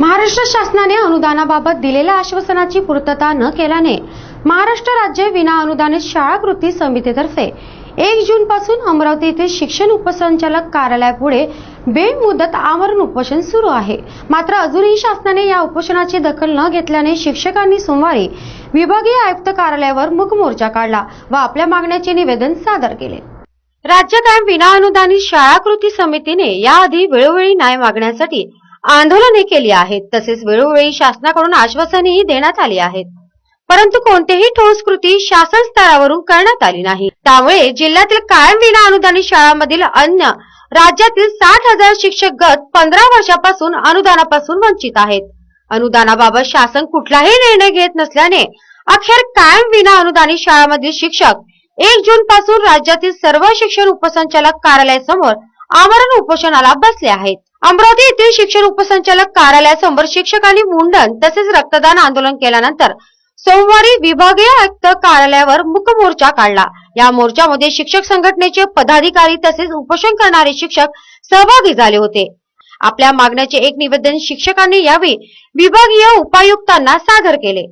महाराष्ट्र शासनाने अनुदानाबाबत दिलेल्या आश्वासनाची पूर्तता न केल्याने महाराष्ट्र राज्य विना अनुदानित शाळा कृती समितीतर्फे एक जून पासून अमरावती येथे शिक्षण उपसंचालक कार्यालयापुढे बेमुदत आमरण उपोषण सुरू आहे. मात्र अजूनही शासनाने या उपोषणाची दखल न घेतल्याने शिक्षकांनी सोमवारी विभागीय आयुक्त कार्यालयावर मुखमोर्चा मोर्चा काढला व आपल्या मागण्याचे निवेदन सादर केले. राज्यात कायम विना अनुदानित शाळा कृती समितीने याआधी वेळोवेळी न्याय मागण्यासाठी आंदोलने केली आहेत. तसेच वेळोवेळी शासनाकडून आश्वासनेही देण्यात आली आहेत. परंतु कोणतेही ठोस कृती शासन स्तरावरून करण्यात आली नाही. त्यामुळे जिल्ह्यातील कायम विना अनुदानित शाळांमधील अन्य राज्यातील साठ हजार शिक्षक गट पंधरा वर्षापासून अनुदानापासून वंचित आहेत. अनुदानाबाबत शासन कुठलाही निर्णय घेत नसल्याने अखेर कायम विना अनुदानित शाळांमधील शिक्षक एक जून पासून राज्यातील सर्व शिक्षण उपसंचालक कार्यालयासमोर आमरण उपोषणाला बसले आहेत. अमरावती येथील शिक्षण उपसंचालक कार्यालयासमोर शिक्षकांनी मुंडन तसेच रक्तदान आंदोलन केल्यानंतर सोमवारी विभागीय आयुक्त कार्यालयावर मुक मोर्चा काढला. या मोर्चामध्ये शिक्षक संघटनेचे पदाधिकारी तसेच उपोषण करणारे शिक्षक सहभागी झाले होते. आपल्या मागण्याचे एक निवेदन शिक्षकांनी यावेळी विभागीय उपायुक्तांना सादर केले.